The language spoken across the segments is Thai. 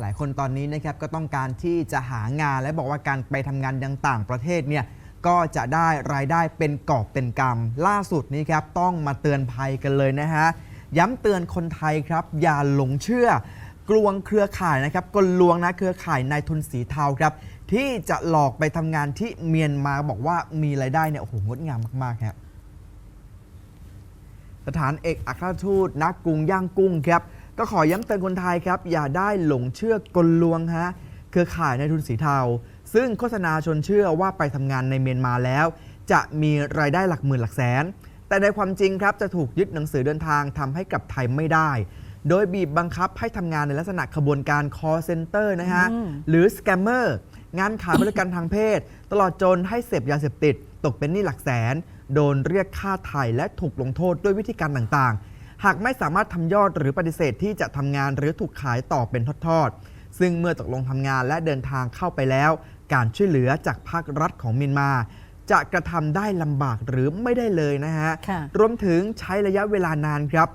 หลายคนตอนนี้นะครับก็ต้องการที่จะหางานและบอกว่าการไปทำงานยังต่างประเทศเนี่ยก็จะได้รายได้เป็นกอบเป็นกำล่าสุดนี้ครับต้องมาเตือนภัยกันเลยนะฮะย้ำเตือนคนไทยครับ อย่าหลงเชื่อกลวงเครือข่ายนะครับกลลวงนะเครือข่ายนายทุนสีเทาครับ ที่จะหลอกไปทำงานที่เมียนมาบอกว่ามีรายได้เนี่ยโอ้โหงดงามมากๆครับสถานเอกอัครทูตณกรุงย่างกุ้งครับ ก็ขอย้ำเตือนคนไทยครับ อย่าได้หลงเชื่อกลลวงฮะเครือข่ายในทุนสีเทา ซึ่งโฆษณาชวนเชื่อว่าไปทำงานในเมียนมาแล้ว จะมีรายได้หลักหมื่นหลักแสน แต่ในความจริงครับจะถูกยึดหนังสือเดินทางทำให้กลับไทยไม่ได้ โดยบีบบังคับให้ทำงานในลักษณะขบวนการ call center นะฮะอืมหรือ scammer งานขายบริการทางเพศ ตลอดจนให้เสพยาเสพติด ตกเป็นหนี้หลักแสน โดนเรียกค่าไถ่และถูกลงโทษด้วยวิธีการต่างๆ หากไม่สามารถทำยอดหรือปฏิเสธที่จะทำงานหรือถูกขายต่อเป็นทอดๆ ซึ่งเมื่อตกลงทำงานและเดินทางเข้าไปแล้ว การช่วยเหลือจากภาครัฐของเมียนมา จะกระทำได้ลำบากหรือไม่ได้เลยนะฮะ ค่ะ รวมถึงใช้ระยะเวลานานครับ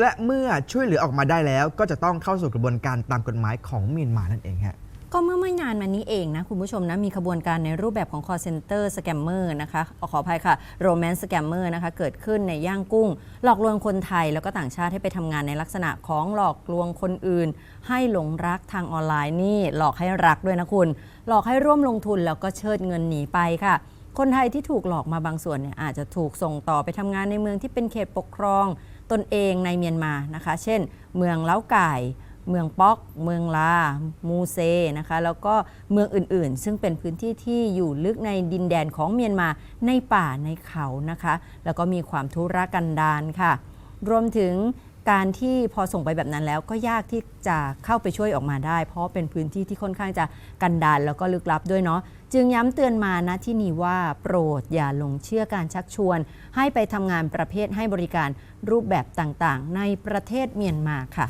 และเมื่อช่วยเหลือออกมาได้แล้ว ก็จะต้องเข้าสู่กระบวนการตามกฎหมายของเมียนมานั่นเองฮะ ก็เมื่อไม่นานมานี้เองนะ คุณผู้ชมนะ มีขบวนการในรูปแบบของ call center scammer นะคะขอออภัยค่ะ romance scammer นะคะเกิดขึ้นในย่างกุ้ง หลอกลวงคนไทยแล้วก็ต่างชาติให้ไปทำงานในลักษณะของหลอกลวงคนอื่น ให้หลงรักทางออนไลน์นี่ หลอกให้รักด้วยนะคุณ หลอกให้ร่วมลงทุนแล้วก็เชิดเงินหนีไปค่ะคนไทยที่ถูกหลอกมาบางส่วนเนี่ยอาจจะถูกส่งต่อไปทำงานในเมืองที่เป็นเขตปกครองตนเองในเมียนมานะคะ เช่น เมืองเล้าไก่ เมืองป๊อก เมืองลา มูเซนะคะ แล้วก็เมืองอื่นๆ ซึ่งเป็นพื้นที่ที่อยู่ลึกในดินแดนของเมียนมาในป่าในเขานะคะ แล้วก็มีความทุรกันดารค่ะ รวมถึงการที่พอส่งไปแบบนั้นแล้วก็ยากที่จะเข้าไปช่วยออกมาได้ เพราะเป็นพื้นที่ที่ค่อนข้างจะกันดารแล้วก็ลึกลับด้วยเนาะจึงย้ำเตือนมานะที่นี่ว่าโปรดอย่าหลงเชื่อการชักชวน ให้ไปทำงานประเภทให้บริการรูปแบบต่างๆ ในประเทศเมียนมาค่ะ